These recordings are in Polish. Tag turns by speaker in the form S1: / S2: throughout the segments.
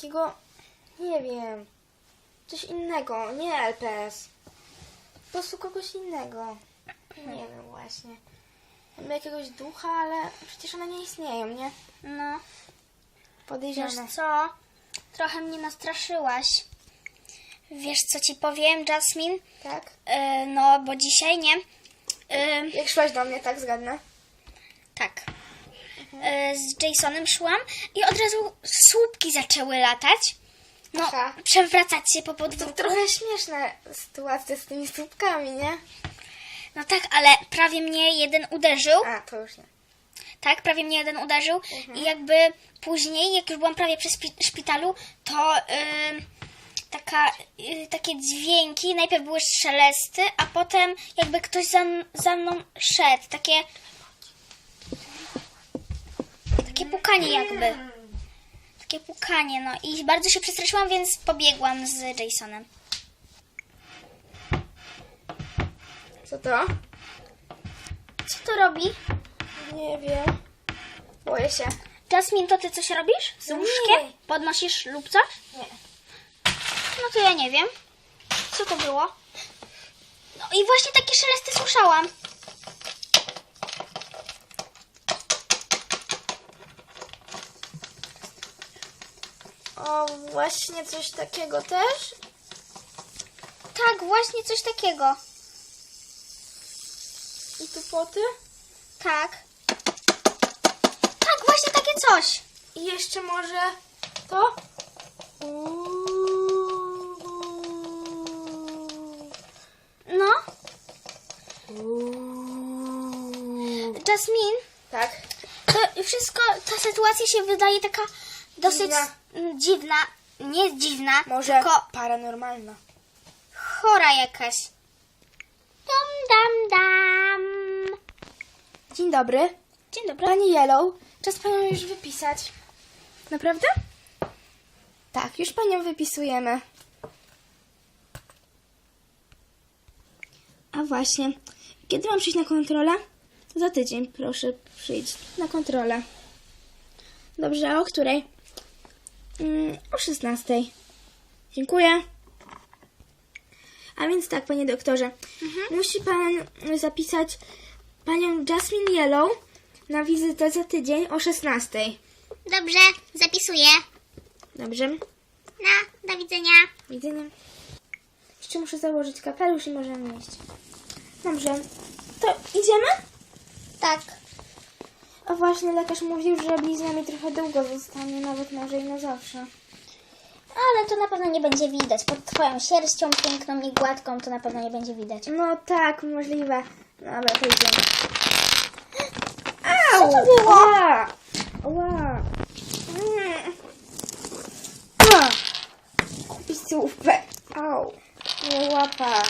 S1: takiego, nie wiem, coś innego, nie LPS. Po prostu kogoś innego. Nie wiem właśnie. Mamy jakiegoś ducha, ale przecież one nie istnieją, nie?
S2: No, wiesz
S1: Podejrzane.
S2: co? Trochę mnie nastraszyłaś. Wiesz, co ci powiem, Jasmine?
S1: Tak?
S2: Yy, no, bo dzisiaj nie. Yy,
S1: Jak szłaś do mnie, tak zgadnę?
S2: tak. Yy, z Jasonem szłam i od razu słupki zaczęły latać. No,
S1: Aha.
S2: przewracać się po
S1: To
S2: podwórku.
S1: trochę śmieszna sytuacja z tymi słupkami, nie?
S2: No tak, ale prawie mnie jeden uderzył.
S1: A, to już nie.
S2: Tak, prawie mnie jeden uderzył. I jakby później, jak już byłam prawie przy szpi- szpitalu, to ym, taka, y, takie dźwięki, najpierw były szelesty, a potem jakby ktoś za, za mną szedł. Takie, takie pukanie jakby. Takie pukanie, no i bardzo się przestraszyłam, więc pobiegłam z Jasonem.
S1: Co to?
S2: Co to robi?
S1: Nie wiem. Boję się.
S2: Jasmine, to ty coś robisz z łóżkiem?
S1: nie.
S2: Podnosisz lub coś?
S1: Nie.
S2: No to ja nie wiem. Co to było? No i właśnie takie szelesty słyszałam.
S1: O, właśnie coś takiego też?
S2: Tak, właśnie coś takiego.
S1: I tu poty?
S2: Tak. Tak, właśnie takie coś.
S1: I jeszcze może to?
S2: No, Jasmine,
S1: Tak.
S2: to wszystko, ta sytuacja się wydaje taka dosyć
S1: Dziwna.
S2: Dziwna. Nie dziwna,
S1: Może
S2: tylko
S1: paranormalna.
S2: chora jakaś. Dam, dam, dam.
S1: Dzień dobry.
S2: Dzień dobry.
S1: Pani Yellow, czas panią już wypisać. Naprawdę? Tak, już panią wypisujemy. A właśnie, kiedy mam przyjść na kontrolę? Za tydzień, proszę przyjść na kontrolę. Dobrze, a o której? Mm, o 16. Dziękuję. A więc tak, panie doktorze, musi pan zapisać panią Jasmine Yellow na wizytę za tydzień o 16.
S2: Dobrze, zapisuję.
S1: Dobrze?
S2: Na, do widzenia.
S1: Widzenia. Jeszcze muszę założyć kapelusz i możemy iść. Dobrze. To idziemy?
S2: Tak.
S1: A właśnie lekarz mówił, że blizna mi trochę długo zostanie, nawet może i na zawsze.
S2: Ale to na pewno nie będzie widać. Pod twoją sierścią piękną i gładką to na pewno nie będzie widać.
S1: No tak, możliwe. Dobra, to idziemy.
S2: Co to było?
S1: Ła! Ła! Mm. Ła! Kupić słówkę. Au. Nie łapa.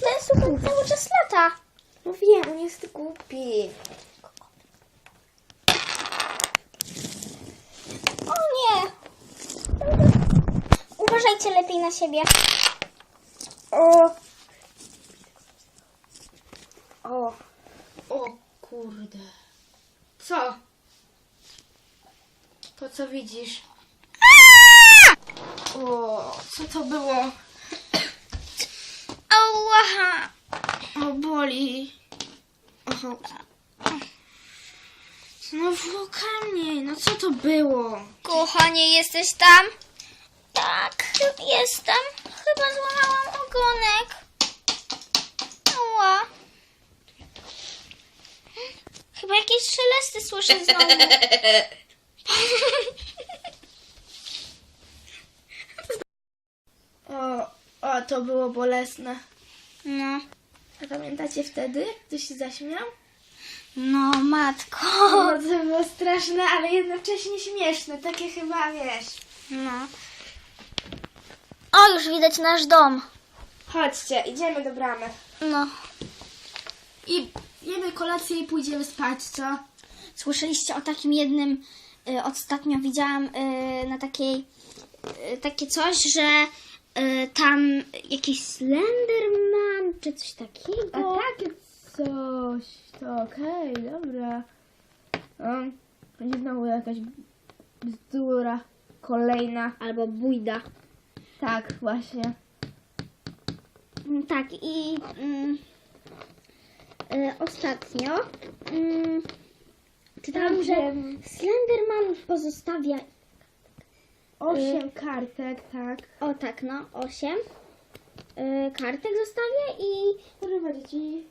S2: Ten słuchaj cały czas lata.
S1: No wiem, on jest głupi.
S2: O nie. Uważajcie lepiej na siebie.
S1: O! O! O kurde. Co? To co widzisz? O, co to było?
S2: Ała.
S1: O, boli. O. Znowu kamień. No co to było?
S2: Kochanie, jesteś tam? Tak, jestem. Chyba złamałam ogonek. Ała. Chyba jakieś szelesty słyszę znowu.
S1: O, o, to było bolesne.
S2: No.
S1: A pamiętacie wtedy, ktoś się zaśmiał?
S2: No, matko.
S1: To było straszne, ale jednocześnie śmieszne. Takie chyba, wiesz.
S2: No. O, już widać nasz dom.
S1: Chodźcie, idziemy do bramy.
S2: No.
S1: I jemy kolację i pójdziemy spać, co?
S2: Słyszeliście o takim jednym, y, ostatnio widziałam y, na takiej, y, takie coś, że y, tam jakiś Slenderman czy coś takiego.
S1: takie coś, to okej, dobra. Um, będzie znowu jakaś Bzdura. Kolejna.
S2: Albo bójda.
S1: Tak, właśnie.
S2: Mm, Tak, i mm, y, ostatnio mm, czytałam, że. Slenderman pozostawia.
S1: Osiem kartek, tak.
S2: O tak, no, osiem y, kartek zostawia i
S1: Używa dzieci.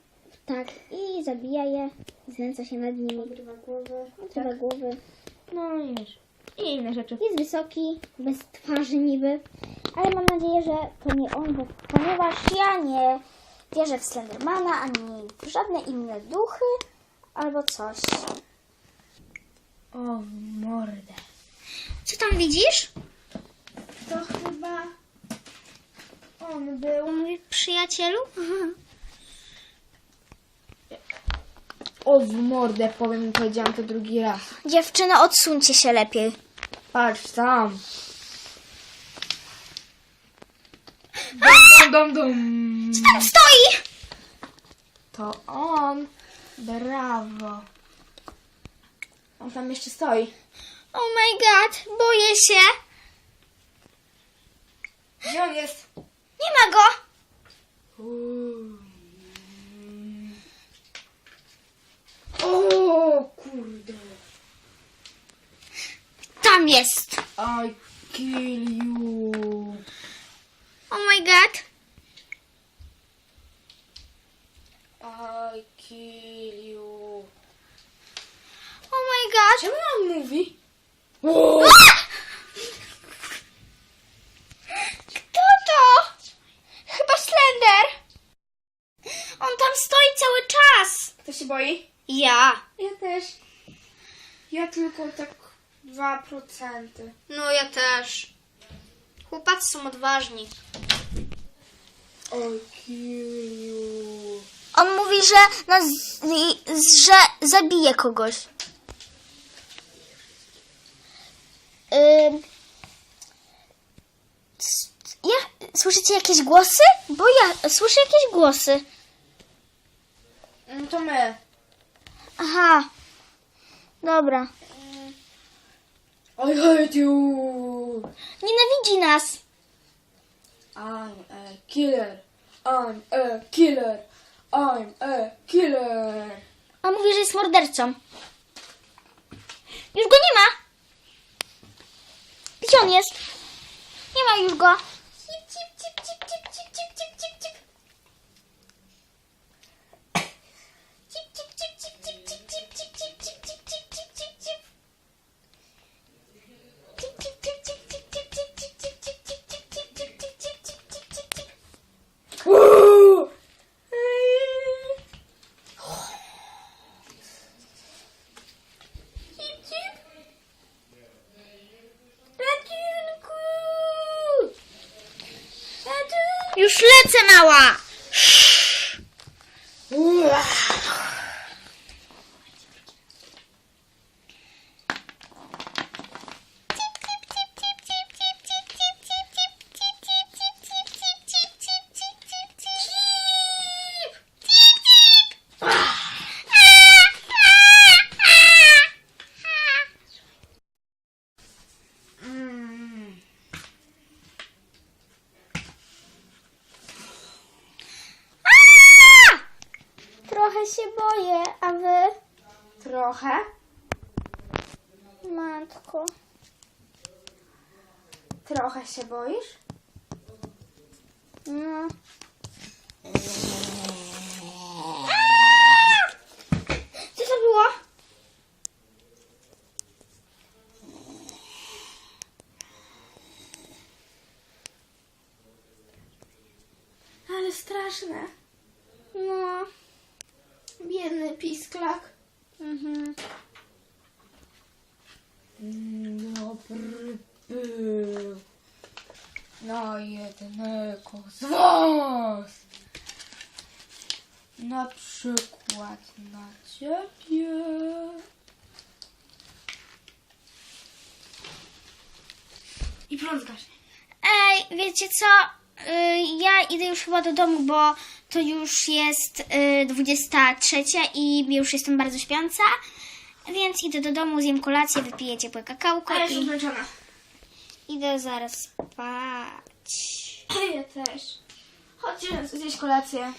S2: tak, i zabija je, znęca się nad nimi,
S1: Odrywa głowę.
S2: odrywa głowy.
S1: No i wiesz. I inne rzeczy.
S2: Jest wysoki, bez twarzy niby, ale mam nadzieję, że to nie on, bo, ponieważ ja nie wierzę w Slendermana, ani w żadne inne duchy, albo coś.
S1: O, w mordę.
S2: Co tam widzisz?
S1: To chyba on był.
S2: Mówi przyjacielu?
S1: O, w mordę, powiem, powiedziałam to drugi raz.
S2: Dziewczyno, odsuńcie się lepiej.
S1: Patrz tam. Dum, dum, dum.
S2: Tam stoi!
S1: To on. Brawo. On tam jeszcze stoi.
S2: Oh my god, boję się.
S1: Gdzie on jest?
S2: Nie ma go.
S1: O, kurde.
S2: Tam jest.
S1: I kill you.
S2: Oh my god.
S1: I kill you.
S2: Oh my god.
S1: Czemu on mówi?
S2: Kto to? Chyba Slender. On tam stoi cały czas.
S1: Kto się boi?
S2: Ja.
S1: Ja też. Ja tylko tak 2%.
S2: No ja też. Chłopacy są odważni.
S1: I kill you.
S2: On mówi, że, nas, że zabije kogoś. Ym, s- ja, słyszycie jakieś głosy? Bo ja słyszę jakieś głosy.
S1: No to my.
S2: Aha. Dobra.
S1: I hate you.
S2: Nienawidzi nas.
S1: I'm a killer. I'm a killer. I'm a killer.
S2: On mówi, że jest mordercą. Już go nie ma. Gdzie on jest? Nie ma już go. Już lecę, mała! Trochę się boję, a wy?
S1: Trochę.
S2: Matko.
S1: Trochę się boisz?
S2: No. Co to było?
S1: Ale straszne.
S2: No.
S1: Biedny pisklak.
S2: Mhm.
S1: Dobry był na jednego z was. Na przykład na ciebie. I prąd zgaśnie.
S2: Ej, wiecie co? Y, ja idę już chyba do domu, bo to już jest y, 23 i już jestem bardzo śpiąca. Więc idę do domu, zjem kolację, wypiję ciepłe kakałko
S1: A ja jestem
S2: i
S1: zmęczona.
S2: idę zaraz spać.
S1: Ja też. Chodźcie zjeść kolację.